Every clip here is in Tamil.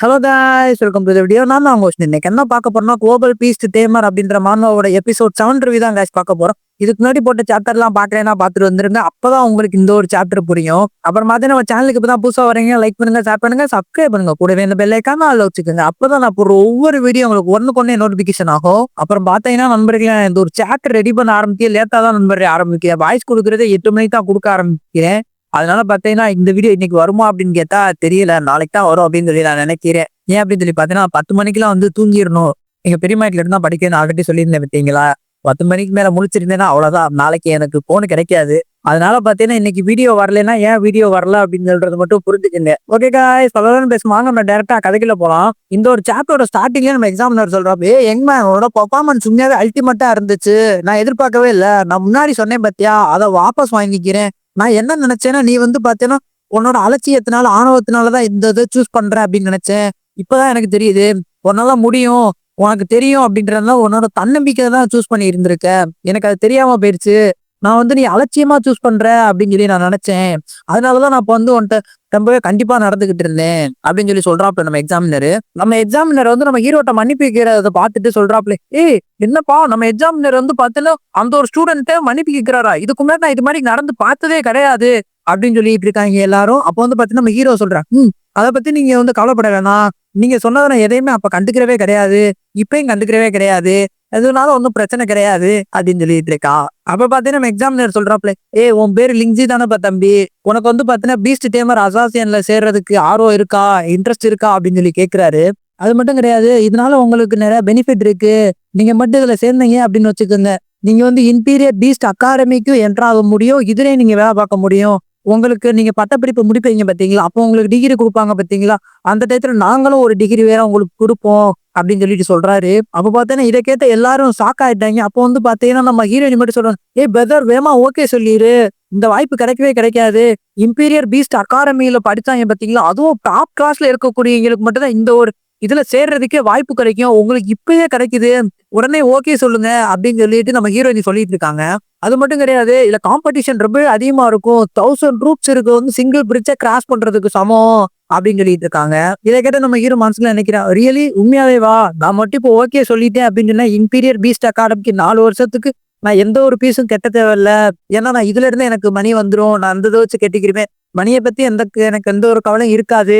Hello guys welcome to video நான் தான் அவங்க இன்னைக்கு. என்ன பார்க்க போறோம்னா குளோபல் பீஸ்ட் டேமர் அப்படின்ற மாணவோட எபிசோட் செவன் ரிவ்யூ தான் காய்ஸ் பார்க்க போறோம். இதுக்கு முன்னாடி போட்ட சாப்டர்லாம் பார்க்கலன்னா பார்த்துட்டு வந்துருங்க. அப்பதான் உங்களுக்கு இந்த ஒரு சாப்டர் புரியும். அப்புறம் பார்த்தீங்கன்னா நம்ம சேனலுக்கு இப்போ தான் புதுசாக வரீங்க லைக் பண்ணுங்க ஷேர் பண்ணுங்க சப்ஸ்கிரைப் பண்ணுங்க. கூடவே இந்த பெல்லைக்கான அதில் வச்சுக்கோங்க. அப்பதான் நான் போடுற ஒவ்வொரு வீடியோ உங்களுக்கு ஒன்றுக்கு ஒன்றே நோட்டிஃபிகேஷன் ஆகும். அப்புறம் பார்த்தீங்கன்னா நண்பர்களே இந்த ஒரு சாப்டர் ரெடி பண்ண ஆரம்பிக்க லேட்டாக தான் நண்பர்களே ஆரம்பிக்கிறேன் வாய்ஸ் கொடுக்குறதே எட்டு மணிக்கு தான் கொடுக்க ஆரம்பிக்கிறேன். அதனால பார்த்தீங்கன்னா இந்த வீடியோ இன்னைக்கு வருமா அப்படின்னு கேட்டா தெரியல. நாளைக்கு தான் வரும் அப்படின்னு சொல்லி நான் நினைக்கிறேன். ஏன் அப்படின்னு சொல்லி பார்த்தீங்கன்னா பத்து மணிக்கெல்லாம் வந்து தூங்கிடணும். எங்க பெரிய வீட்டுல இருந்தா படிக்கணும் ஆல்ரெடி சொல்லியிருந்தேன் பார்த்தீங்களா? பத்து மணிக்கு மேல முழிச்சிருந்தேன்னா அவ்வளோதான் நாளைக்கு எனக்கு போன் கிடைக்காது. அதனால பார்த்தீங்கன்னா இன்னைக்கு வீடியோ வரலைன்னா ஏன் வீடியோ வரல அப்படின்னு சொல்றது மட்டும் புரிஞ்சுக்கங்க. ஓகே காய் சொல்லலாம் பேசுவாங்க நம்ம டேரக்டா கதைக்குள்ள போகலாம் இந்த ஒரு சாப்டரோட ஸ்டார்டிங்ல நம்ம எக்ஸாமினர் சொல்றோம் ஏ எங்க உன்னோட பர்ஃபார்மன்ஸ் உண்மையாவே அல்டிமேட்டா இருந்துச்சு. நான் எதிர்பார்க்கவே இல்லை. நான் முன்னாடி சொன்னேன் பார்த்தியா அதை வாபஸ் வாங்கிக்கிறேன். நான் என்ன நினைச்சேன்னா நீ வந்து பாத்தீங்கன்னா உன்னோட அலட்சியத்தினால ஆணவத்தினாலதான் இந்த இதை சூஸ் பண்ற அப்படின்னு நினைச்சேன். இப்பதான் எனக்கு தெரியுது உன்னால முடியும் உனக்கு தெரியும் அப்படின்றதுனால உன்னோட தன்னம்பிக்கை தான் சூஸ் பண்ணி இருந்திருக்க. எனக்கு அது தெரியாம போயிடுச்சு நான் வந்து நீ அலட்சியமா சூஸ் பண்ற அப்படின்னு சொல்லி நான் நினைச்சேன். அதனாலதான் நான் இப்போ வந்து உன்கிட்ட ரொம்பவே கண்டிப்பா நடந்துகிட்டு இருந்தேன் அப்படின்னு சொல்லி சொல்றாப்ல நம்ம எக்ஸாமினரு நம்ம எக்ஸாமினர் வந்து நம்ம ஹீரோட்ட மன்னிப்பு கேட்கறத பார்த்துட்டு சொல்றாப்ல. ஏய் என்னப்பா நம்ம எக்ஸாமினர் வந்து பார்த்தீங்கன்னா அந்த ஒரு ஸ்டூடெண்ட்டை மன்னிப்பு கேட்கிறாரா? இதுக்கு முன்னாடி நான் இது மாதிரி நடந்து பார்த்ததே கிடையாது அப்படின்னு சொல்லிட்டு இருக்காங்க எல்லாரும். அப்போ வந்து பாத்தீங்கன்னா நம்ம ஹீரோ சொல்றேன் ம் அதை பத்தி நீங்க வந்து கவலைப்பட வேணாம். நீங்க சொன்னதை நான் எதையுமே அப்ப கண்டுக்கிறவே கிடையாது. இப்பயும் கண்டுக்கிறவே கிடையாது. எதுனாலும் ஒன்றும் பிரச்சனை கிடையாது அப்படின்னு சொல்லிட்டு இருக்கா. அப்ப பாத்தீங்கன்னா நம்ம எக்ஸாமினர் சொல்றாப்ல ஏ உன் பேர் லிங்ஜி தானேப்பா தம்பி? உனக்கு வந்து பாத்தீங்கன்னா பீஸ்ட் டேமர் அசாசியன்ல சேர்றதுக்கு ஆர்வம் இருக்கா? இன்ட்ரெஸ்ட் இருக்கா? அப்படின்னு சொல்லி கேட்கிறாரு அது மட்டும் கிடையாது இதனால உங்களுக்கு நிறைய பெனிஃபிட் இருக்கு. நீங்க மட்டும் இதுல சேர்ந்தீங்க அப்படின்னு வச்சுக்கோங்க. நீங்க வந்து இன்பீரியர் பீஸ்ட் அகாடமிக்கும் என்ட்ராக முடியும். இதுலயே நீங்க வேலை பார்க்க முடியும். உங்களுக்கு நீங்க பட்டப்படிப்பு முடிப்பீங்க பாத்தீங்களா? அப்போ உங்களுக்கு டிகிரி கொடுப்பாங்க பாத்தீங்களா? அந்த டயத்துல நாங்களும் ஒரு டிகிரி வேற உங்களுக்கு கொடுப்போம். அப்படின்னு சொல்லிட்டு சொல்றாரு. அப்ப பார்த்தீங்கன்னா இதை கேட்ட எல்லாரும் ஷாக் ஆயிட்டாங்க. அப்போ வந்து பாத்தீங்கன்னா நம்ம ஹீரோயின் மட்டும் சொல்றாங்க ஏ பிரதர் வேமா ஓகே சொல்லிடு இந்த வாய்ப்பு கிடைக்கவே கிடைக்காது. இம்பீரியர் பீஸ்ட் அகாடமியில படிச்சாங்க பாத்தீங்களா அதுவும் டாப் கிளாஸ்ல இருக்கக்கூடியவங்களுக்கு மட்டும்தான் இந்த ஒரு இதுல சேர்றதுக்கே வாய்ப்பு கிடைக்கும். உங்களுக்கு இப்பயே கிடைக்குது. உடனே ஓகே சொல்லுங்க அப்படின்னு சொல்லிட்டு நம்ம ஹீரோயின் சொல்லிட்டு இருக்காங்க. அது மட்டும் கிடையாது. இதுல காம்படிஷன் ரொம்ப அதிகமா இருக்கும். தௌசண்ட் ரூப்ஸ் இருக்கு. வந்து சிங்கிள் பிரிட்ஜை கிராஸ் பண்றதுக்கு சமம். அப்படின்னு சொல்லிட்டு இருக்காங்க. இதை கேட்ட நம்ம ஹீரோ மனசுல நினைக்கிறேன் ரியலி உண்மையாவே வா? நான் மட்டும் இப்போ ஓகே சொல்லிட்டேன் அப்படின்னு சொன்னா இன்பீரியர் பீஸ்ட் அகாடமிக்கு நாலு வருஷத்துக்கு நான் எந்த ஒரு பீஸும் கெட்ட தேவையில்ல. ஏன்னா நான் இதுல இருந்து எனக்கு மணி வந்துடும் நான் அந்த இதை வச்சு கெட்டிக்கிறேன் மணியை பத்தி எந்த எனக்கு எந்த ஒரு கவலையும் இருக்காது.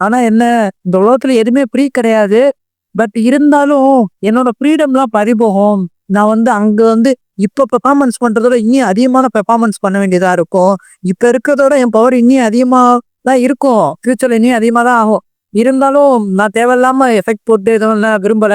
ஆனா என்ன இந்த உலகத்துல எதுவுமே ஃப்ரீ கிடையாது. பட் இருந்தாலும் என்னோட ஃப்ரீடம்லாம் பறிபோகும். நான் வந்து அங்க வந்து இப்ப பெர்ஃபார்மன்ஸ் பண்றதோட இன்னும் அதிகமான பெர்ஃபார்மன்ஸ் பண்ண வேண்டியதா இருக்கும். இப்ப இருக்கிறதோட என் பவர் இன்னும் அதிகமா தான் இருக்கும். ஃபியூச்சர்ல இனியும் அதிகமாக தான் ஆகும். இருந்தாலும் நான் தேவையில்லாம எஃபெக்ட் போட்டு எதுவும் இல்லை விரும்பல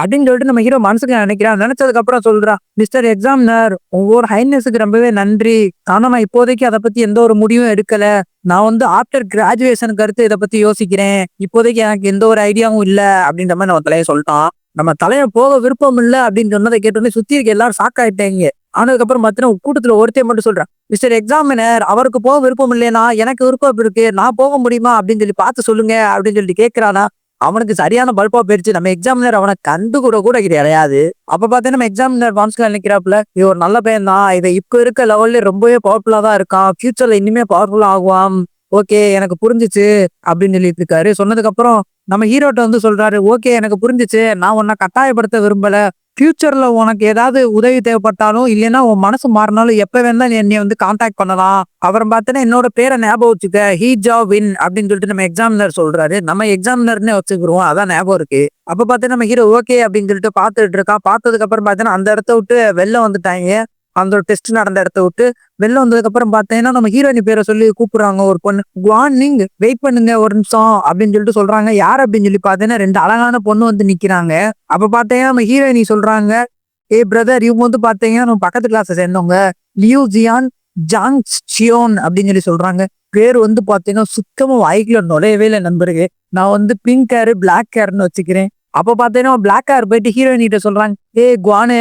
அப்படின்னு சொல்லிட்டு நம்ம ஹீரோ மனசுக்கு நினைக்கிறான். நினைச்சதுக்கு அப்புறம் சொல்றான் மிஸ்டர் எக்ஸாமினர் ஒவ்வொரு ஹைனஸுக்கு ரொம்பவே நன்றி. ஆனா நான் இப்போதைக்கு அதை பத்தி எந்த ஒரு முடிவும் எடுக்கல. நான் வந்து ஆஃப்டர் கிராஜுவேஷனுக்கு அடுத்து இதை பத்தி யோசிக்கிறேன். இப்போதைக்கு எனக்கு எந்த ஒரு ஐடியாவும் இல்லை அப்படின்ற மாதிரி நம்ம தலையை சொல்லிட்டான். நம்ம தலையை போக விருப்பம் இல்லை அப்படின்னு சொன்னதை கேட்டோன்னே சுத்தி இருக்க எல்லாரும் ஷாக் ஆயிட்டாங்க. ஆனதுக்கப்புறம் பார்த்தீங்கன்னா கூட்டத்தில் ஒருத்தே மட்டும் சொல்கிறான் மிஸ்டர் எக்ஸாமினர் அவருக்கு போக விருப்பம் இல்லைனா எனக்கு விருப்பம் இருக்கு. நான் போக முடியுமா? அப்படின்னு சொல்லி பார்த்து சொல்லுங்க அப்படின்னு சொல்லிட்டு கேட்குறானா அவனுக்கு சரியான பல்பா போயிடுச்சு நம்ம எக்ஸாமினர் அவனை கண்டு கூட கூட கிடையாது அப்ப பார்த்தீங்கன்னா நம்ம எக்ஸாமினர் மான்ஸ்ல நினைக்கிறாப்புல இது ஒரு நல்ல பையன் தான். இதை இப்ப இருக்க லெவல்ல ரொம்பவே பவர்ஃபுல்லா தான் இருக்கான். ஃபியூச்சர்ல இனிமே பவர்ஃபுல்லா ஆகுவான். ஓகே எனக்கு புரிஞ்சிச்சு அப்படின்னு சொல்லிட்டு இருக்காரு. சொன்னதுக்கு அப்புறம் நம்ம ஹீரோட்ட வந்து சொல்றாரு ஓகே எனக்கு புரிஞ்சிச்சு. நான் உன்னை கட்டாயப்படுத்த விரும்பல. ஃபியூச்சர்ல உனக்கு ஏதாவது உதவி தேவைப்பட்டாலும் இல்லைன்னா உன் மனசு மாறினாலும் எப்ப வேணா என்னை வந்து கான்டாக்ட் பண்ணலாம். அப்புறம் பார்த்தோன்னா என்னோட பேரை ஞாபகம் வச்சுக்க. ஹீ ஜா வின் அப்படின்னு சொல்லிட்டு நம்ம எக்ஸாமினர் சொல்றாரு. நம்ம எக்ஸாமினர்னே வச்சுக்கிறோம் அதான் ஞாபகம் இருக்கு. அப்ப பார்த்தா நம்ம ஹீரோ ஓகே அப்படின்னு சொல்லிட்டு பார்த்துட்டு இருக்கான். பார்த்ததுக்கு அப்புறம் பார்த்தீங்கன்னா அந்த இடத்த விட்டு வெளில வந்துட்டாங்க. அந்த ஒரு டெஸ்ட் நடந்த இடத்த விட்டு வெளில வந்ததுக்கு அப்புறம் பார்த்தீங்கன்னா நம்ம ஹீரோயினி பேரை சொல்லி கூப்பிடுறாங்க. ஒரு பொண்ணு குவானிங் வெயிட் பண்ணுங்க ஒரு நிமிஷம் அப்படின்னு சொல்லிட்டு சொல்றாங்க. யார்? அப்படின்னு சொல்லி பார்த்தீங்கன்னா ரெண்டு அழகான பொண்ணு வந்து நிக்கிறாங்க. அப்ப பார்த்தீங்கன்னா நம்ம ஹீரோயினி சொல்றாங்க ஏ பிரதர் இவங்க வந்து பார்த்தீங்கன்னா நம்ம பக்கத்து கிளாஸை சேர்ந்தவங்க. லியூ ஜியான் ஜாங் சியோன் அப்படின்னு சொல்லி சொல்றாங்க. பேர் வந்து பாத்தீங்கன்னா சுத்தமா வாய்க்குள்ள நுழையவே இல்லை நண்பருக்கு நான் வந்து பிங்க் கேரு பிளாக் ஹேர்னு வச்சுக்கிறேன். அப்போ பார்த்தீங்கன்னா பிளாக் ஹேர் போயிட்டு ஹீரோயின் கிட்ட சொல்றாங்க ஏ குவானு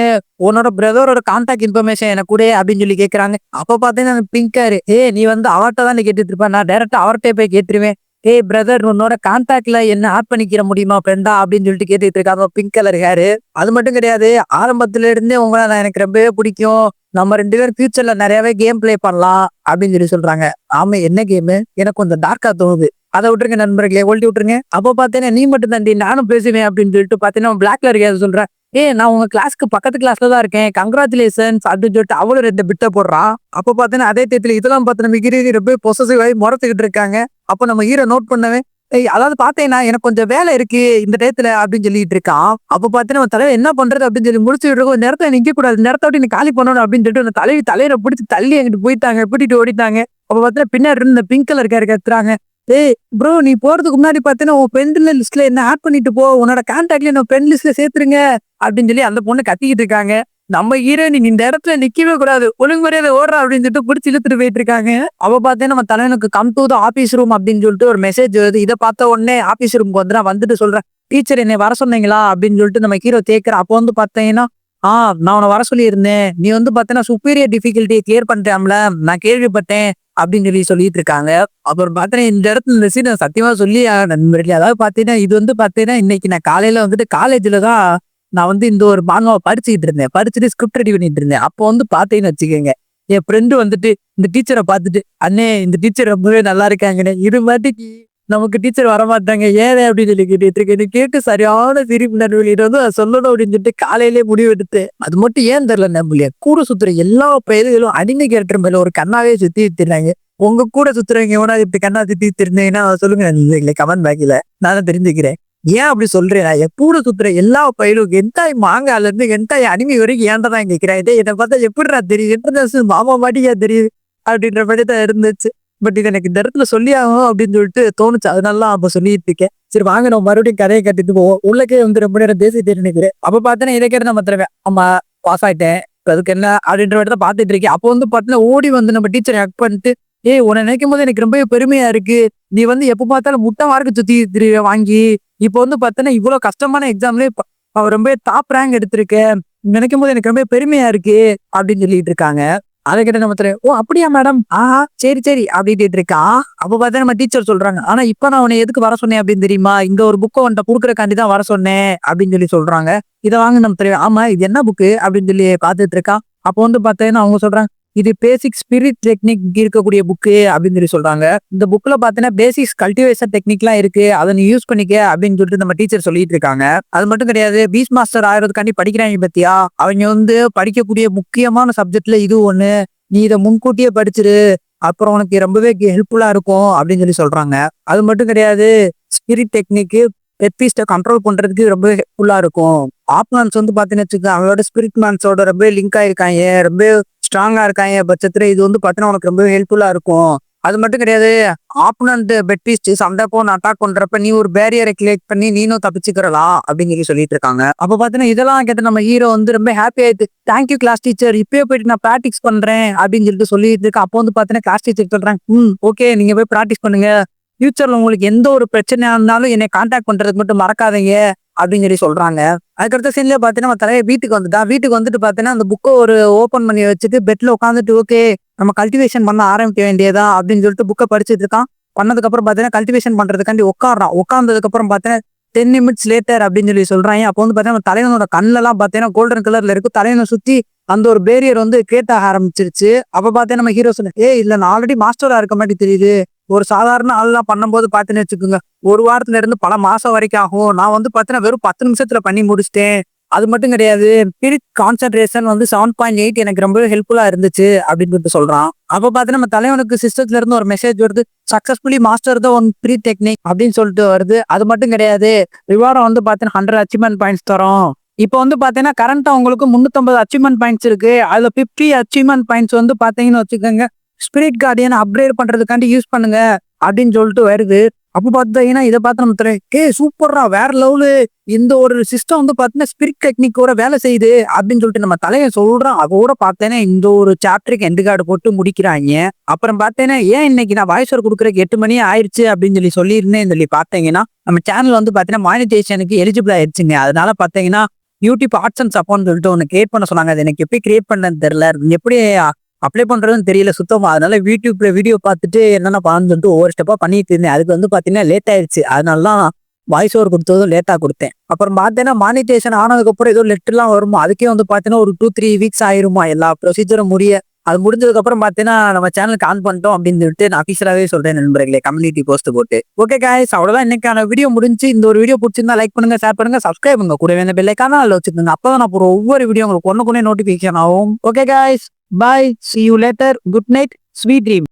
உன்னோட பிரதரோட கான்டாக்ட் இன்ஃபர்மேஷன் எனக்கு கூட அப்படின்னு சொல்லி கேட்குறாங்க அப்போ பார்த்தீங்கன்னா பிங்க் ஹேர் ஏ நீ வந்து அவர்கிட்ட தான் கேட்டுட்டு இருப்ப நான் டைரக்டா அவர்கிட்ட போய் கேட்டுருவேன். ஏய் பிரதர் உன்னோட கான்டாக்ட்ல என்ன ஆட் பண்ணிக்கிற முடியுமா ஃப்ரெண்டா அப்படின்னு சொல்லிட்டு கேட்டுட்டு இருக்காங்க பிங்க் கலர் ஹேரு அது மட்டும் கிடையாது ஆரம்பத்துல இருந்தே உங்களை நான் எனக்கு ரொம்பவே பிடிக்கும். நம்ம ரெண்டு பேரும் ஃபியூச்சர்ல நிறையவே கேம் ப்ளே பண்ணலாம் அப்படின்னு சொல்லி சொல்றாங்க. ஆமா என்ன கேமு எனக்கு கொஞ்சம் டார்க்கா தோணுது. அதை விட்டுருங்க நண்பர்களே. ஒழட்டி விட்டுருங்க. அப்போ பார்த்தீங்கன்னா நீ மட்டும் தந்தி நானும் பேசுவேன் அப்படின்னு சொல்லிட்டு பார்த்தீங்கன்னா பிளாக்ல இருக்க சொல்றேன் ஏ நான் உங்க கிளாஸ்க்கு பக்கத்து கிளாஸ்ல தான் இருக்கேன். கங்க்ராச்சுலேஷன்ஸ் அப்படின்னு சொல்லிட்டு அவளும் ரெண்டு பிட்ட போடுறான் அப்போ பார்த்தீங்கன்னா அதே தேத்துல இதெல்லாம் பார்த்து நம்ம ஹீரோ ரொம்ப பொசசிவ் ஆகி முறத்துக்கிட்டு இருக்காங்க. அப்போ நம்ம ஹீரோ நோட் பண்ணவே ஏய் அதாவது பார்த்தேன்னா எனக்கு கொஞ்சம் வேலை இருக்கு இந்த டயத்துல அப்படின்னு சொல்லிட்டு இருக்கான் அப்போ பார்த்தீங்கன்னா நம்ம தலைவர் என்ன பண்றது அப்படின்னு சொல்லி முடிச்சு இருக்கோம். நேரத்தை நிக்க கூடாது. நேரத்தை விட்டு நீ காலி பண்ணணும் அப்படின்னு சொல்லிட்டு அந்த தலைவி தலையில பிடிச்சி தள்ளி எங்கிட்டு போயிட்டாங்க. பிடிட்டு ஓடிட்டாங்க. அப்போ பார்த்தீங்கன்னா பின்னாடி இருந்து இந்த பிங்க் கலர் கேர் கத்துறாங்க ஏய் ப்ரோ நீ போறதுக்கு முன்னாடி பார்த்தீங்கன்னா உன் பென் லிஸ்ட்ல என்ன ஆட் பண்ணிட்டு போ உன்னோட கான்டாக்ட்ல என்ன பென் லிஸ்ட்ல சேர்த்துருங்க அப்படின்னு சொல்லி அந்த பொண்ணு கத்திக்கிட்டு இருக்காங்க. நம்ம ஹீரோயின் இந்த இடத்துல நிக்கவே கூடாது. ஒழுங்கு மரியாதை ஓடுறா அப்படின்னு சொல்லிட்டு பிடிச்சி இழுத்துட்டு போயிட்டு இருக்காங்க. அவ பார்த்தே நம்ம தலைவனுக்கு come to the office room அப்படின்னு சொல்லிட்டு ஒரு மெசேஜ் வருது. இதை பார்த்த உடனே ஆபீஸ் ரூமுக்கு வந்து நான் வந்துட்டு சொல்றேன் டீச்சர் என்னை வர சொன்னீங்களா? அப்படின்னு சொல்லிட்டு நம்ம ஹீரோ தேக்கிற அப்போ வந்து பார்த்தீங்கன்னா ஆ நான் உன்னை வர சொல்லியிருந்தேன். நீ வந்து பார்த்தீங்கன்னா சுப்பீரியர் டிஃபிகல்ட்டியை கிளியர் பண்ணிட்டாம்ல நான் கேள்விப்பட்டேன். அப்படின்னு சொல்லி சொல்லிட்டு இருக்காங்க அப்புறம் பார்த்தீங்கன்னா இந்த இடத்துல இந்த சீன் சத்தியமா சொல்லி நண்பர்களே. அதாவது பார்த்தீங்கன்னா இது வந்து பார்த்தீங்கன்னா இன்னைக்கு நான் காலையில வந்துட்டு காலேஜ்ல தான் நான் வந்து இந்த ஒரு மாங்காவை படிச்சுக்கிட்டு இருந்தேன். படிச்சுட்டு ஸ்கிரிப்ட் ரெடி பண்ணிட்டு இருந்தேன். அப்போ வந்து பார்த்தீங்கன்னு வச்சுக்கோங்க என் ஃப்ரெண்டு வந்துட்டு இந்த டீச்சரை பார்த்துட்டு அண்ணே இந்த டீச்சர் ரொம்பவே நல்லா இருக்காங்கண்ணே. இது மாதிரி நமக்கு டீச்சர் வரமாட்டாங்க ஏன் அப்படின்னு சொல்லி கேட்டுட்டு இது கேட்டு சரியான சிரிப்பு நடுவெளியிட்டு வந்து அதை சொல்லணும் அப்படின்னு சொல்லிட்டு காலையிலே முடிவெடுத்து அது மட்டும் ஏன் தெரியல நம்மளைய கூட சுத்துற எல்லா பயல்களும் அடிமை கேரக்டர் மேல ஒரு கண்ணாவே சுத்தி வித்துறாங்க உங்க கூட சுத்துறவங்க எவனா இப்படி கண்ணா சுத்தி திருந்தீங்கன்னா சொல்லுங்க. கமெண்ட் பேக்கில நான் தெரிஞ்சுக்கிறேன். ஏன் அப்படி சொல்றேன்? நான் என் கூட சுத்துற எல்லா பயிலும் எந்தாய் மாங்கால இருந்து எந்தாய் அடிமை வரைக்கும் ஏன்டா தான் கேட்கிறேன் இதே என்னை பார்த்தா எப்படிடா தெரியுது? இன்டர்நேஷனல் மாமா மாட்டியா தெரியுது? அப்படின்ற மாதிரி தான் இருந்துச்சு. பட் இது எனக்கு இந்த இடத்துல சொல்லி ஆகும் அப்படின்னு சொல்லிட்டு தோணுச்சு. அதனால அப்ப சொல்லிட்டு இருக்கேன். சரி வாங்க நம்ம மறுபடியும் கதையை கட்டிட்டு போவோம். உள்ளக்கே வந்து ரொம்ப நேரம் பேசிட்டு நினைக்கிறேன் அப்ப பார்த்தேன்னா இதை கேட்டு நம்ம தருவேன் ஆமா பாஸ் ஆயிட்டேன். அதுக்கு என்ன அப்படின்ற இடத்த தான் பாத்துட்டு இருக்கேன். அப்போ வந்து பார்த்தீங்கன்னா ஓடி வந்து நம்ம டீச்சரை ஹக் பண்ணிட்டு ஏய் உன்னை நினைக்கும் போது எனக்கு ரொம்பவே பெருமையா இருக்கு. நீ வந்து எப்ப பார்த்தாலும் முட்டை மார்க்கு சுத்தி திரு வாங்கி இப்போ வந்து பார்த்தோன்னா இவ்வளவு கஷ்டமான எக்ஸாம்லயே ரொம்ப டாப் ரேங்க் எடுத்திருக்கேன். நினைக்கும் போது எனக்கு ரொம்ப பெருமையா இருக்கு. அப்படின்னு சொல்லிட்டு இருக்காங்க. அதை கிட்ட நம்ம தெரிய ஓ அப்படியா மேடம் ஆஹா சரி சரி அப்படின்ட்டு இருக்கா. அப்ப பார்த்தா நம்ம டீச்சர் சொல்றாங்க. ஆனா இப்ப நான் உன்னை எதுக்கு வர சொன்னேன் அப்படின்னு தெரியுமா? இந்த ஒரு புக்கை உன்ட்ட குடுக்கறக்காண்டி தான் வர சொன்னேன் அப்படின்னு சொல்லி சொல்றாங்க. இதை வாங்க நம்ம தெரியும். ஆமா இது என்ன புக்கு அப்படின்னு சொல்லி பாத்துட்டு இருக்கா. அப்போ வந்து பார்த்தேன்னா அவங்க சொல்றாங்க இது பேசிக் ஸ்பிரிட் டெக்னிக் இருக்கக்கூடிய புக்கு அப்படின்னு சொல்லி சொல்றாங்க. இந்த புக்ல பாத்தீங்கன்னா பேசிக்ஸ் கல்டிவேஷன் டெக்னிக்லாம் இருக்கு. அதை நீ யூஸ் பண்ணிக்க அப்படின்னு சொல்லிட்டு நம்ம டீச்சர் சொல்லிட்டு இருக்காங்க. அது மட்டும் கிடையாது பீஸ் மாஸ்டர் ஆயிரத்துக்காண்டி படிக்கிறாங்க பத்தியா? அவங்க வந்து படிக்கக்கூடிய முக்கியமான சப்ஜெக்ட்ல இது ஒண்ணு. நீ இதை முன்கூட்டியே படிச்சிரு. அப்புறம் உனக்கு ரொம்பவே ஹெல்ப்ஃபுல்லா இருக்கும் அப்படின்னு சொல்லி சொல்றாங்க. அது மட்டும் கிடையாது ஸ்பிரிட் டெக்னிக்கு பெட்பீஸ்ட கண்ட்ரோல் பண்றதுக்கு ரொம்ப ஹெல்ப்ஃபுல்லா இருக்கும். ஆப்னான்ஸ் வந்து பாத்தீங்கன்னு வச்சுக்கோங்க அவங்களோட ஸ்பிரிட் மேன்ஸோட ரொம்ப லிங்க் ஆயிருக்காங்க. ரொம்ப ஸ்ட்ராங்கா இருக்காங்க. பட்சத்துல இது வந்து பார்த்தீங்கன்னா உனக்கு ரொம்ப ஹெல்ப்ஃபுல்லா இருக்கும். அது மட்டும் கிடையாது ஆப்பனண்ட் பெட் பீஸ்ட் சண்டை போன் அட்டாக் பண்றப்ப நீ ஒரு பேரியரை கிளியர் பண்ணி நீனும் தப்பிச்சுக்கிறலாம் அப்படின்னு சொல்லி சொல்லிட்டு இருக்காங்க. அப்ப பாத்தீங்கன்னா இதெல்லாம் கேட்டு நம்ம ஹீரோ வந்து ரொம்ப ஹாப்பி ஆயிடுது தேங்க்யூ கிளாஸ் டீச்சர் இப்பயே போயிட்டு நான் ப்ராக்டிஸ் பண்றேன். அப்படின்னு சொல்லிட்டு சொல்லிட்டு இருக்கு. அப்போ வந்து பாத்தீங்கன்னா கிளாஸ் டீச்சர் சொல்கிறேன் ம் ஓகே நீங்க போய் ப்ராக்டிஸ் பண்ணுங்க. ஃபியூச்சர்ல உங்களுக்கு எந்த ஒரு பிரச்சனையா இருந்தாலும் என்னை கான்டாக்ட் பண்றதுக்கு மட்டும் மறக்காதீங்க அப்படின்னு சொல்லி சொல்றாங்க. அதுக்கடுத்த சீன்ல பாத்தீங்கன்னா நம்ம தலைய வீட்டுக்கு வந்துட்டா வீட்டுக்கு வந்துட்டு பாத்தீங்கன்னா அந்த புக்கை ஒரு ஓபன் பண்ணி வச்சுட்டு பெட்ல உட்காந்துட்டு ஓகே நம்ம கல்டிவேஷன் பண்ண ஆரம்பிக்க வேண்டியதா அப்படின்னு சொல்லிட்டு புக்கை படிச்சுட்டு இருக்கான். பண்ணதுக்கு அப்புறம் பாத்தீங்கன்னா கல்டிவேஷன் பண்றதுக்காண்டி உட்காடுறான் உட்காந்ததுக்கு அப்புறம் பாத்தீங்கன்னா டென் நிமிட்ஸ் லேட்டர் அப்படின்னு சொல்லி சொல்றாங்க. அப்போ வந்து பாத்தீங்கன்னா தலைவனோட கண்ணெல்லாம் எல்லாம் பாத்தீங்கன்னா கோல்டன் கலர்ல இருக்கு. தலைவனை சுத்தி அந்த ஒரு பேரியர் வந்து கிரியேட் ஆக ஆரம்பிச்சிருச்சு. அப்ப பாத்தீங்கன்னா நம்ம ஹீரோ சொன்ன ஏ இல்ல நான் ஆல்ரெடி மாஸ்டரா இருக்க மாதிரி தெரியுது. ஒரு சாதாரண ஆள்லாம் பண்ணும்போது பார்த்தீங்கன்னு வச்சுக்கோங்க ஒரு வாரத்துல இருந்து பல மாசம் வரைக்கும் ஆகும். நான் வந்து பார்த்தீங்கன்னா வெறும் பத்து நிமிஷத்துல பண்ணி முடிச்சிட்டேன். அது மட்டும் கிடையாது ஸ்பிரிட் கான்சென்ட்ரேஷன் வந்து செவன் பாயிண்ட் எயிட் எனக்கு ரொம்ப ஹெல்ப்ஃபுல்லா இருந்துச்சு அப்படின்னு சொல்லிட்டு சொல்றான். அப்ப பார்த்தீங்கன்னா நம்ம தலைவனுக்கு சிஸ்டத்துல இருந்து ஒரு மெசேஜ் வருது சக்சஸ்ஃபுல்லி மாஸ்டர் தான் ஒன் ப்ரீ டெக்னிக் அப்படின்னு சொல்லிட்டு வருது. அது மட்டும் கிடையாது ரிவார்டம் வந்து பார்த்தீங்கன்னா ஹண்ட்ரட் அச்சீவ்மெண்ட் பாயிண்ட்ஸ் தரும். இப்போ வந்து பாத்தீங்கன்னா கரண்டா உங்களுக்கு முன்னூத்தம்பது அச்சீவ்மெண்ட் பாயிண்ட்ஸ் இருக்கு. அதுல பிப்டி அச்சீவ்மெண்ட் பாயிண்ட்ஸ் வந்து பாத்தீங்கன்னு வச்சுக்கோங்க ஸ்பிரிட் கார்டியன் அப்கிரேட் பண்றதுக்காண்டி யூஸ் பண்ணுங்க அப்படின்னு சொல்லிட்டு வருது. அப்போ பார்த்தீங்கன்னா இதை பார்த்து நம்ம தெரியும் கே சூப்பர்ரா வேற லெவலு இந்த ஒரு சிஸ்டம் வந்து பார்த்தீங்கன்னா ஸ்பிரிட் டெக்னிக்கோட வேலை செய்யுது அப்படின்னு சொல்லிட்டு நம்ம தலையை சொல்றோம் அதோட பார்த்தேன்னா இந்த ஒரு சாப்டருக்கு எண்டு கார்டு போட்டு முடிக்கிறாங்க. அப்புறம் பார்த்தேன்னா ஏன் இன்னைக்கு நான் வாய்ஸ் கொடுக்குறதுக்கு எட்டு மணி ஆயிடுச்சு அப்படின்னு சொல்லி சொல்லியிருந்தேன். சொல்லி பார்த்தீங்கன்னா நம்ம சேனல் வந்து பார்த்தீங்கன்னா மானிட்டேஷனுக்கு எலிஜிபிள் ஆயிடுச்சுங்க அதனால பார்த்தீங்கன்னா யூடியூப் ஆர்ட்ஸ் அண்ட் சப்போன்னு சொல்லிட்டு ஒன்று கிரியேட் பண்ண சொன்னாங்க. அது எனக்கு எப்படி கிரியேட் பண்ணன்னு தெரியல. எப்படி அப்ளை பண்றதுன்னு தெரியல சுத்தமாக அதனால யூடியூப்ல வீடியோ பார்த்துட்டு என்னென்ன பண்ணணும்னு சொல்லிட்டு ஒவ்வொரு ஸ்டெப்பாக பண்ணிட்டு இருந்தேன். அதுக்கு வந்து பாத்தீங்கன்னா லேட் ஆயிடுச்சு அதனால தான் வாய்ஸ் ஓவர் கொடுத்ததும் லேட்டா கொடுத்தேன். அப்புறம் பார்த்தேன்னா மானிட்டேஷன் ஆனதுக்கப்புறம் ஏதோ லெட்டர்லாம் வருமா? அதுக்கே வந்து பாத்தீங்கன்னா ஒரு டூ த்ரீ வீக்ஸ் ஆயிருமா? எல்லா ப்ரொசீஜரும் முடிய. அது முடிஞ்சதுக்கப்புறம் பார்த்தீங்கன்னா நம்ம சேனலுக்கு ஆன் பண்ணிட்டோம் அப்படின்னு சொல்லிட்டு நான் அஃபிஷியலாகவே சொல்றேன் நண்பர்களே கம்யூனிட்டி போஸ்ட் போட்டு. ஓகே காய்ஸ் அவ்வளோதான் இன்னைக்கான வீடியோ முடிஞ்சு இந்த ஒரு வீடியோ பிடிச்சிருந்தா லைக் பண்ணுங்க ஷேர் பண்ணுங்க சப்ஸ்கிரைப் பண்ணுங்க. கூடவே இந்த பெல்லைக்கான அதில் வச்சுக்கோங்க. அப்பதான் நான் போகிற ஒவ்வொரு வீடியோ உங்களுக்கு ஒன்று கொண்டே நோட்டிஃபிகேஷன் ஆகும். Okay guys Bye. See you later. Good night. Sweet dream.